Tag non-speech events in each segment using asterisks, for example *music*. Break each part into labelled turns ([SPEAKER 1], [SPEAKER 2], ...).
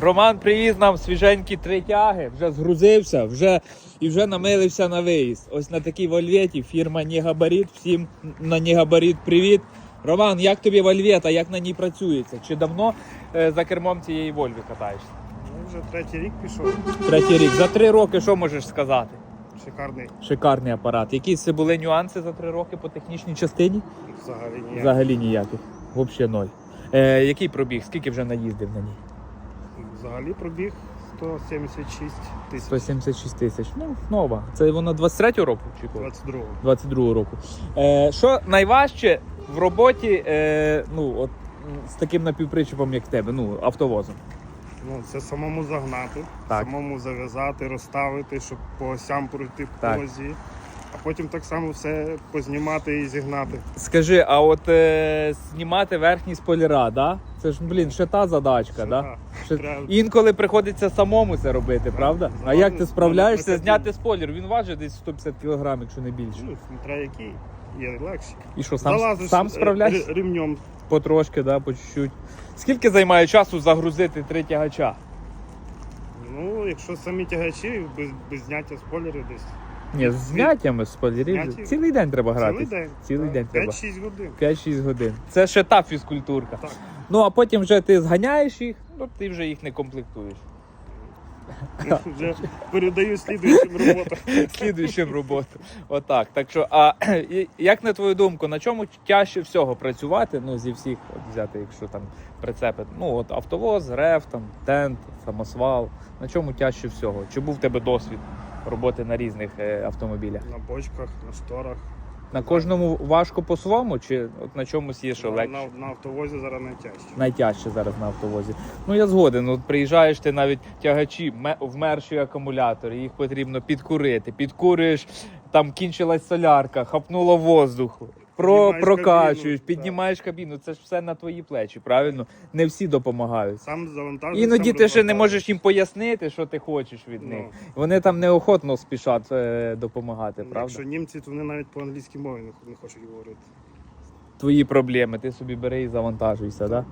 [SPEAKER 1] Роман привіз нам свіженькі три тяги, вже згрузився, вже і вже намилився на виїзд. Ось на такій вольветі фірма Нігабаріт. Всім на Нігабаріт привіт. Роман, як тобі вольвета, як на ній працюється? Чи давно е, за кермом цієї Вольви катаєшся?
[SPEAKER 2] Ну, вже третій рік пішов.
[SPEAKER 1] Третій рік. За три роки що можеш сказати?
[SPEAKER 2] Шикарний
[SPEAKER 1] Шикарний апарат. Якісь це були нюанси за три роки по технічній частині?
[SPEAKER 2] взагалі ніяк.
[SPEAKER 1] Взагалі ніяких. Взагалі ноль. Е, який пробіг? Скільки вже наїздив на ній?
[SPEAKER 2] Взагалі пробіг 176 тисяч
[SPEAKER 1] 176 тисяч. Ну, нова. Це воно 23 року чи коли?
[SPEAKER 2] 22
[SPEAKER 1] 22 року. Е, що найважче в роботі е, ну, от, з таким напівпричепом, як в тебе, ну, автовозом?
[SPEAKER 2] Ну, це самому загнати,
[SPEAKER 1] Так.
[SPEAKER 2] самому зав'язати, розставити, щоб по осям пройти по
[SPEAKER 1] Так.
[SPEAKER 2] колозі. А потім так само все познімати і зігнати.
[SPEAKER 1] Скажи, а от е, знімати верхні спойлера, да? Це ж, блін, ще та задачка,
[SPEAKER 2] Що
[SPEAKER 1] да? Ще-
[SPEAKER 2] треба-
[SPEAKER 1] Інколи приходиться самому це робити, правда? А
[SPEAKER 2] Залазиш
[SPEAKER 1] як ти справляєшся
[SPEAKER 2] на
[SPEAKER 1] зняти спойлер? Він важить десь 150 кг, якщо не більше.
[SPEAKER 2] Ну, смотря який, є легші.
[SPEAKER 1] І що, сам, сам
[SPEAKER 2] е,
[SPEAKER 1] справляєшся?
[SPEAKER 2] ремнем.
[SPEAKER 1] Потрошки, да, по чуть-чуть. Скільки займає часу загрузити три тягача?
[SPEAKER 2] Ну, якщо самі тягачі, без, без зняття спойлерів десь.
[SPEAKER 1] Ні, з зняттями спойлерів.
[SPEAKER 2] Зняті?
[SPEAKER 1] Цілий день треба грати.
[SPEAKER 2] Цілий день.
[SPEAKER 1] Цілий день треба.
[SPEAKER 2] 5-6 годин.
[SPEAKER 1] 5-6 годин. Це ще та фізкультурка.
[SPEAKER 2] Так.
[SPEAKER 1] Ну а потім вже ти зганяєш їх, ну ти вже їх не комплектуєш.
[SPEAKER 2] Вже передаю слідуючим роботам.
[SPEAKER 1] Слідуючим роботу. Отак. Так що, а *clears throat* як на твою думку, на чому тяжче всього працювати? Ну, зі всіх от взяти, якщо там прицепи. Ну, от автовоз, рев, там, тент, самосвал. На чому тяжче всього? Чи був в тебе досвід роботи на різних е, автомобілях?
[SPEAKER 2] На бочках, на шторах.
[SPEAKER 1] На кожному важко по-своєму, чи от на чомусь є що
[SPEAKER 2] на,
[SPEAKER 1] легше?
[SPEAKER 2] на, на автовозі зараз найтяжче.
[SPEAKER 1] Найтяжче зараз на автовозі. Ну я згоден. От приїжджаєш ти навіть тягачі, вмерші акумулятори, їх потрібно підкурити. Підкурюєш, там кінчилась солярка, хапнуло воздуху. Про,
[SPEAKER 2] Піднімаєш
[SPEAKER 1] прокачуєш,
[SPEAKER 2] кабіну,
[SPEAKER 1] піднімаєш кабіну. Це ж все на твої плечі, правильно? Не всі допомагають.
[SPEAKER 2] Сам завантажуєш.
[SPEAKER 1] Іноді
[SPEAKER 2] сам
[SPEAKER 1] ти ще не
[SPEAKER 2] розвантажуєш.
[SPEAKER 1] можеш їм пояснити, що ти хочеш від них.
[SPEAKER 2] Ну,
[SPEAKER 1] Вони там неохотно спішать е, допомагати, правда?
[SPEAKER 2] Якщо німці, то вони навіть по англійській мові не, не хочуть говорити.
[SPEAKER 1] твої проблеми, ти собі бери і завантажуйся, да?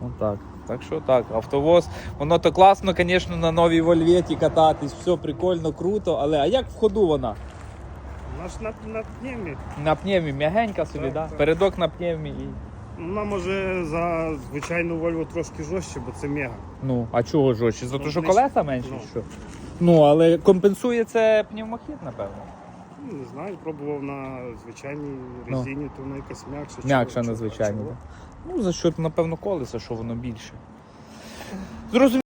[SPEAKER 1] Отак. Так що так, автовоз. Воно то класно, звісно, на новій Вольветі кататись, все прикольно, круто, але а як в ходу вона?
[SPEAKER 2] Вона ж на, на пневмі.
[SPEAKER 1] На пневмі м'ягенька собі,
[SPEAKER 2] Так,
[SPEAKER 1] да?
[SPEAKER 2] так.
[SPEAKER 1] Передок на пневмі і.
[SPEAKER 2] Вона може за звичайну Вольву трошки жорстче, бо це мега.
[SPEAKER 1] Ну, а чого жорстче? За те,
[SPEAKER 2] Ну,
[SPEAKER 1] що
[SPEAKER 2] не
[SPEAKER 1] колеса менші,
[SPEAKER 2] ну.
[SPEAKER 1] що? Ну, але компенсує це пневмохід, напевно.
[SPEAKER 2] Ну, Не знаю, пробував на звичайній
[SPEAKER 1] Ну.
[SPEAKER 2] резині, то вона якась м'якша.
[SPEAKER 1] М'якша на звичайній. Ну, за що, напевно, колеса, що воно більше. Зрозуміло.